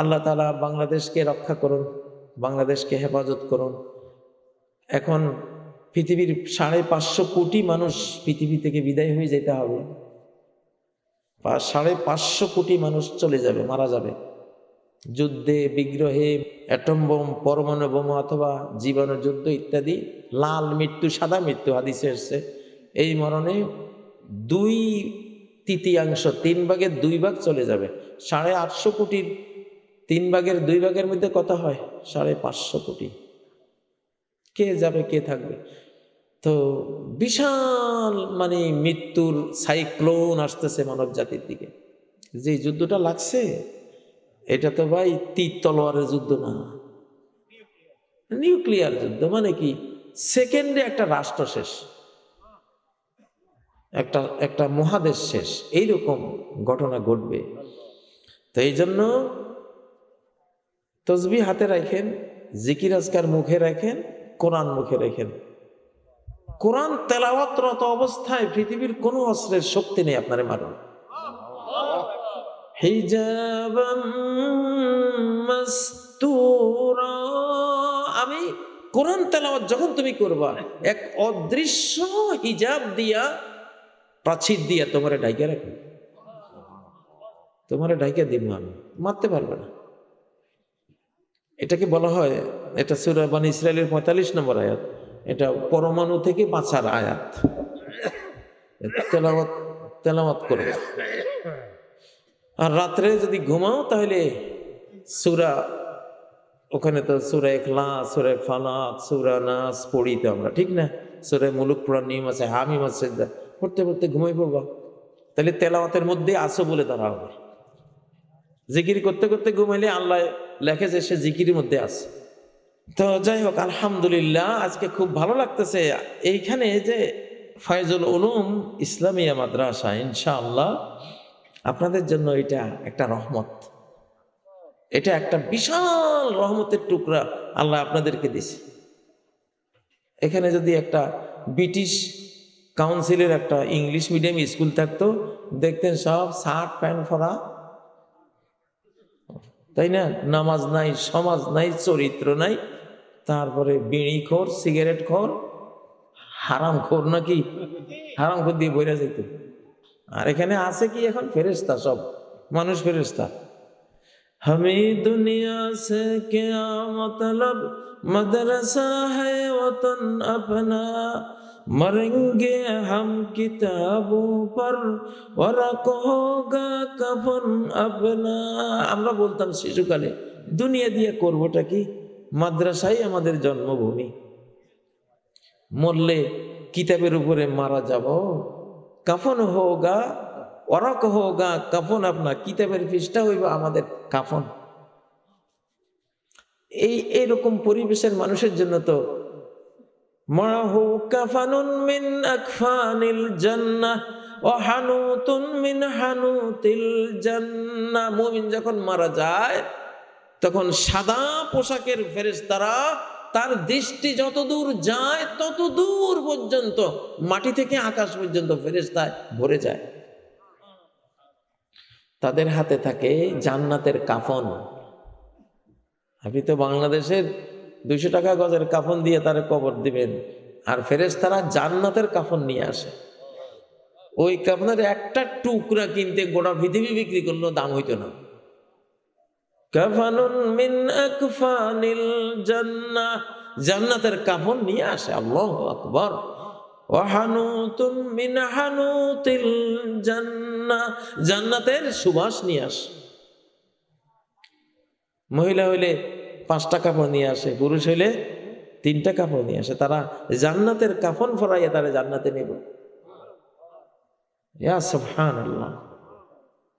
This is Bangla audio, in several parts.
আল্লাহ তালা বাংলাদেশকে রক্ষা করুন, বাংলাদেশকে হেফাজত করুন। এখন পৃথিবীর সাড়ে পাঁচশো কোটি মানুষ পৃথিবী থেকে বিদায় হয়ে যেতে হবে। সাড়ে পাঁচশো কোটি মানুষ চলে যাবে, মারা যাবে। যুদ্ধে, বিগ্রহে, অ্যাটম বোম, পরমাণু বোম অথবা জীবাণু যুদ্ধ ইত্যাদি, লাল মৃত্যু, সাদা মৃত্যু, হাদিসে এসছে। এই মরণে দুই তৃতীয়াংশ, তিন ভাগের দুই ভাগ চলে যাবে। সাড়ে আটশো কোটির তিন ভাগের দুই ভাগের মধ্যে কত হয়? সাড়ে পাঁচশো কোটি। কে যাবে, কে থাকবে? তো বিশাল মানে মৃত্যুর সাইক্লোন আসতেছে মানব জাতির দিকে। যে যুদ্ধটা লাগছে, এটা তো ভাই তীর তলোয়ারের যুদ্ধ না। নিউক্লিয়ার যুদ্ধ মানে কি? সেকেন্ডে একটা রাষ্ট্র শেষ। একটা একটা মহাদেশ শেষ। এইরকম ঘটনা ঘটবে। তো এই জন্য তসবি হাতে রাখেন, জিকির আজকার মুখে রাখেন, কোরআন মুখে রাখেন। কোরআন তেলাওয়াতরত অবস্থায় পৃথিবীর কোনো অস্ত্রের শক্তি নেই আপনারে মারুন। আমি কোরআন তেলাওয়াত যখন তুমি করবা, এক অদৃশ্য হিজাব দিয়া প্রাচীর দিয়া তোমারে ডাইকে রাখবে। তোমারে ডাইকে দিব আমি। মারতে পারবে না। এটাকে বলা হয়, এটা সুরা বানী ইসরায়েলের পঁয়তাল্লিশ নম্বর আয়াত। এটা পরমাণু থেকে বাঁচার আয়াত। তেলাওয়াত তেলাওয়াত করবে। আর রাত্রে যদি ঘুমাও তাহলে সুরা, ওখানে তো সুরা এখলা সুরা ফালাক, সুরা নাস পড়ি তো আমরা, ঠিক না? সুরে মুলুক পুরান নিয়ম আছে, হামিম আছে পড়তে পড়তে ঘুমাই পড়বা। তাহলে তেলাওয়াতের মধ্যে আসো বলে তারা হবে। জিকির করতে করতে ঘুমাইলে আল্লাহ লেখে যে সে জিকির মধ্যে আছে। তো যাই হোক, আলহামদুলিল্লাহ, আজকে খুব ভালো লাগতেছে। এইখানে যে ফয়জুল উলুম ইসলামিয়া মাদ্রাসা, ইনশাআল্লাহ, আপনাদের জন্য এটা একটা রহমত। এটা একটা বিশাল রহমতের টুকরা আল্লাহ আপনাদেরকে দিছে। এখানে যদি একটা ব্রিটিশ কাউন্সিলের একটা ইংলিশ মিডিয়াম স্কুল থাকতো, দেখতেন সব শার্ট, প্যান্ট ফরা তাই না? নামাজ নাই, সমাজ নাই, চরিত্র নাই, তারপরে বিড়ি খোর, সিগারেট খোর, হারাম খোর নাকি? হারাম খোর দিয়ে বইরা যেত আর এখানে আছে কি এখন? ফেরেস্তা সব, মানুষ ফেরেস্তা হমি দুনিয়া সে কে মতলব মদরসা হে আপনা। मरेंगे हम किताबों पर वरक होगा कफन अपना আমরা বলতাম শিশুকালে দুনিয়া দিয়ে করবোটা কি মাদ্রাসাই আমাদের জন্মভূমি মরলে কিতাবের উপরে মারা যাব কাফন হোগা অরক হোগা কাফন আপনার কিতাবের পৃষ্ঠা হইব আমাদের কাফন এই এরকম পরিবেশের মানুষের জন্য তো মাহু কাফানুন মিন আকফানিল জান্নাহ ও হানুতুন মিন হানুতিল জান্নাহ। মুমিন যখন মারা যায়, তখন সাদা পোশাকের ফেরেশতারা তার দৃষ্টি যত দূর যায় তত দূর পর্যন্ত মাটি থেকে আকাশ পর্যন্ত ফেরেশতায় ভরে যায়। তাদের হাতে থাকে জান্নাতের কাফন। আপনি তো বাংলাদেশের দুইশো টাকা গজের কাফন দিয়ে তারে কবর দিবেন। আর ফেরেস তারা জান্নাতের কাফন নিয়ে আসে। ওই কাফনের একটা টুকরা কিনতে গোটা পৃথিবী বিক্রি করলেও দাম হইতো না। কাফানুন মিন আকফানিল জান্নাহ। জান্নাতের কাফন নিয়ে আসে, আল্লাহ আকবর। ওয়াহানুতুন মিন জান্নাতের সুবাস নিয়ে আসে। মহিলা হইলে পাঁচটা কাপড় নিয়ে আসে, পুরুষ হইলে তিনটা কাপড় নিয়ে আসে। তারা জান্নাতের কাফন ফরাইয়া তারা জান্নাতে নেব।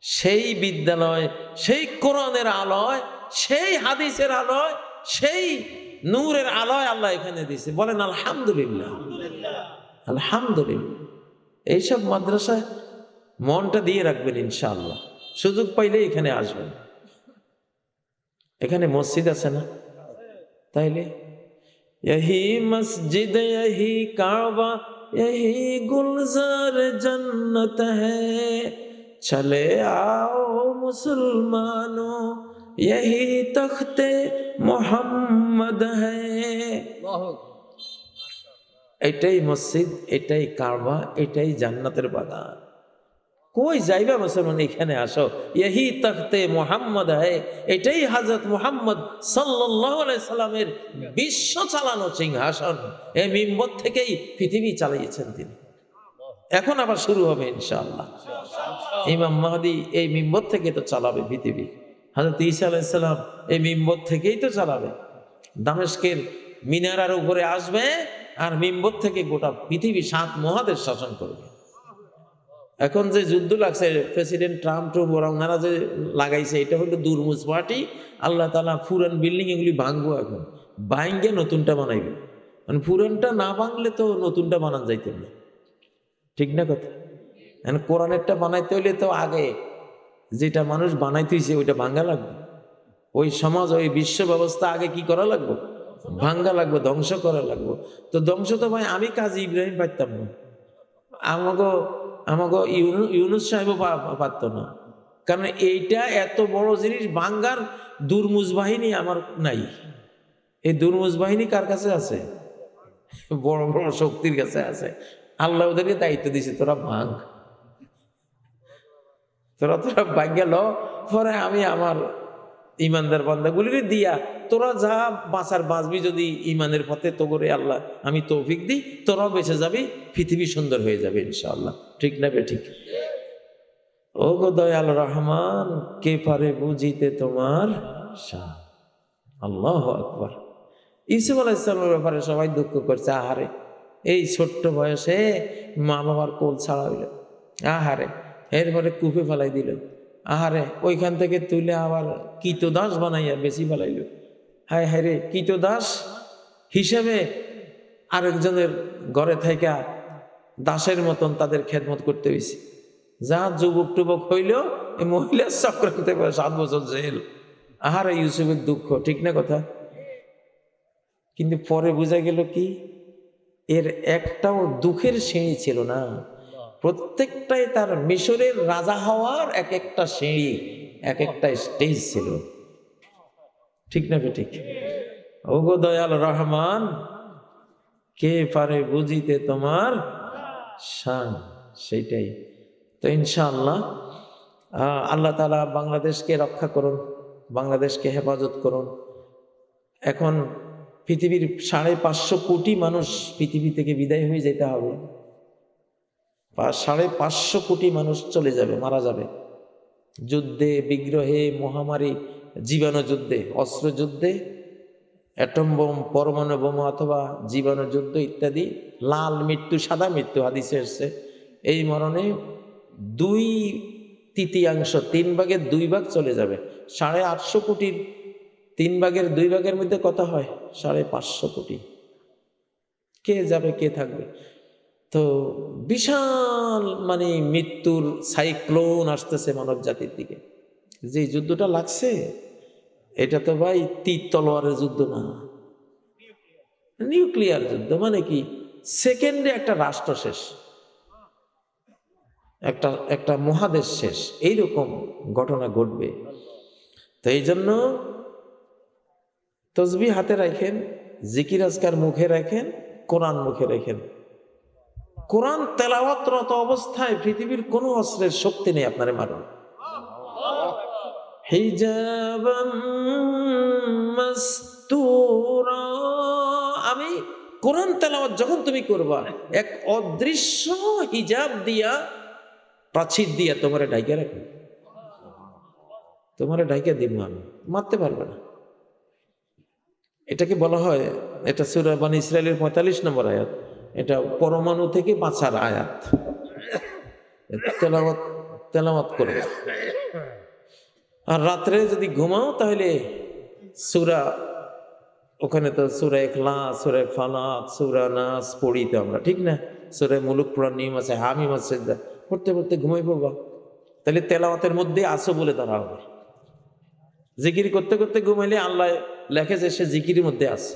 সেই বিদ্যালয়, সেই কোরআনের আলয়, সেই হাদিসের আলয়, সেই নূরের আলয় আল্লাহ এখানে দিছে বলেন, আলহামদুলিল্লাহ। আলহামদুলিল্লাহ। এইসব মাদ্রাসায় মনটা দিয়ে রাখবেন ইনশাআল্লাহ। সুযোগ পাইলে এখানে আসবেন। এখানে মসজিদ আছে না তাইলে यही मस्जिद यही काबा यही गुलजार जन्नत है चले आओ मुसलमानों यही तख्ते मोहम्मद है এটাই মসজিদ এটাই কারবা এটাই জান্নাতের বাগান কই যাইবা মুসলমান এখানে আসো? ইহি তখতে মোহাম্মদ হে। এটাই হাজরত মোহাম্মদ সাল্লামের বিশ্ব চালানো সিংহাসন। এ মিম্বর থেকেই পৃথিবী চালিয়েছেন তিনি। এখন আবার শুরু হবে ইনশাল্লাহ ইমাম মাহাদি এই মিম্বর থেকে তো চালাবে পৃথিবী। হাজরত ঈসা আলাইসাল্লাম এই মিম্বর থেকেই তো চালাবে। দামেশকের মিনারার উপরে আসবে আর মিম্বর থেকে গোটা পৃথিবী সাত মহাদেশ শাসন করবে। এখন যে যুদ্ধ লাগছে, প্রেসিডেন্ট ট্রাম্প ট্রুম্প ওরা ওনারা যে লাগাইছে, এটা হলো দুর্মুজ পার্টি, আল্লাহ তালা পুরান বিল্ডিং এগুলি ভাঙবো এখন। ভাঙ্গে নতুনটা বানাইবে। মানে পুরানটা না ভাঙলে তো নতুনটা বানান যাইতে না। ঠিক না কথা? এখন কোরআনেরটা বানাইতে হইলে তো আগে যেটা মানুষ বানাইতেছে ওইটা ভাঙ্গা লাগবে। ওই সমাজ, ওই বিশ্ব ব্যবস্থা আগে কি করা লাগবে? ভাঙ্গা লাগবে, ধ্বংস করা লাগবে। তো ধ্বংস তো ভাই, আমি কাজী ইব্রাহিম পাইতাম না। আমাকে আমাকে ইউনু- ইউনুস সাহেবও পারত না। কারণ এইটা এত বড় জিনিস, বাঙ্গার দুর্মুজ বাহিনী আমার নাই। এই দুর্মুজ বাহিনী কার কাছে আছে? বড় বড় শক্তির কাছে আছে। আল্লাহ ওদেরকে দায়িত্ব দিছে তোরা ভাঙ তোরা তোরা ভাগ গেল পরে আমি আমার ইমানদার বান্দাগুলির দিয়া, তোরা যা বাঁচার বাঁচবি যদি ইমানের পথে, তো করে আল্লাহ আমি তৌফিক দিই, তোরাও বেঁচে যাবি, পৃথিবী সুন্দর হয়ে যাবে ইনশাআল্লাহ। ঠিক না বে ঠিক? ও গো দয়াল রহমান, কে পারে বুঝিতে তোমার আল্লাহ আকবার। ইসুফ আলাইসালামের ব্যাপারে সবাই দুঃখ করছে, আহারে, এই ছোট্ট বয়সে মা বাবার কোল ছাড়া হইল। আহারে, এরপরে কুপে ফেলাই দিল। আহারে, ওইখান থেকে তুলে আবার কীতদাস বানাইয়া বেশি ফেলাইল হায় হায় রে কীতদাস হিসেবে আরেকজনের ঘরে থাইকা দাসের মতন তাদের খেদমত করতে হয়েছে যা যুবক টুবক হইল এই মহিলার চক্রান্তে করে সাত বছর জেল। আহারে, ইউসুফের দুঃখ, ঠিক না কথা? কিন্তু পরে বোঝা গেল কি, এর একটাও দুঃখের শ্রেণি ছিল না। প্রত্যেকটাই তার মিশরের রাজা হওয়ার এক একটা সিঁড়ি, এক একটা স্টেজ ছিল। ঠিক না ঠিক? ওগো দয়াল রহমান, কে পারে বুঝিতে তোমার শান? সেইটাই। তো ইনশাআল্লাহ আল্লাহ তালা বাংলাদেশকে রক্ষা করুন, বাংলাদেশকে হেফাজত করুন। এখন পৃথিবীর সাড়ে পাঁচশো কোটি মানুষ পৃথিবী থেকে বিদায় হয়ে যেতে হবে। সাড়ে পাঁচশো কোটি মানুষ চলে যাবে, মারা যাবে। যুদ্ধে, বিগ্রহে, মহামারী, জীবাণু যুদ্ধে, অস্ত্র যুদ্ধে, অ্যাটম বোম, পরমাণু বোমা অথবা জীবাণু যুদ্ধ ইত্যাদি, লাল মৃত্যু, সাদা মৃত্যু, হাদিসে এসছে। এই মরণে দুই তৃতীয়াংশ, তিন ভাগের দুই ভাগ চলে যাবে। সাড়ে আটশো কোটির তিন ভাগের দুই ভাগের মধ্যে কথা হয়? সাড়ে পাঁচশো কোটি। কে যাবে, কে থাকবে? তো বিশাল মানে মৃত্যুর সাইক্লোন আসতেছে মানব জাতির দিকে। যে যুদ্ধটা লাগছে, এটা তো ভাই তীর তলোয়ারের যুদ্ধ না। নিউক্লিয়ার যুদ্ধ মানে কি? সেকেন্ডে একটা রাষ্ট্র শেষ। একটা একটা মহাদেশ শেষ। এইরকম ঘটনা ঘটবে। তো এই জন্য তসবি হাতে রাখেন, জিকির আজকার মুখে রাখেন, কোরআন মুখে রাখেন। কোরআন তেলাওয়াতরত অবস্থায় পৃথিবীর কোনো অস্ত্রের শক্তি নেই আপনারে মারুন। আমি কোরআন তেলাওয়াত যখন তুমি করবা, এক অদৃশ্য হিজাব দিয়া প্রাচীর দিয়া তোমারে ডাইকে রাখবে। তোমারে ডাইকে দিব আমি, মারতে পারবে না। এটাকে বলা হয়, এটা সুরা বানি ইসরায়েলের পঁয়তাল্লিশ নম্বর আয়াত। এটা পরমাণু থেকে বাঁচার আয়াত। তেলাওয়াত তেলাওয়াত করবে আর রাত্রে যদি ঘুমাও, তাহলে সুরা, ওখানে তো সুরা এখলা সুরা ফালাক, সুরা নাস পড়ি তো আমরা, ঠিক না? সুরে মুলুক পুরান নিয়ম আছে, হামিম আছে পড়তে পড়তে ঘুমাই পড়বা তাহলে তেলাওয়াতের মধ্যে আসো বলে তারা হবে। জিকির করতে করতে ঘুমাইলে আল্লাহ লেখে যে সে জিকির মধ্যে আছে।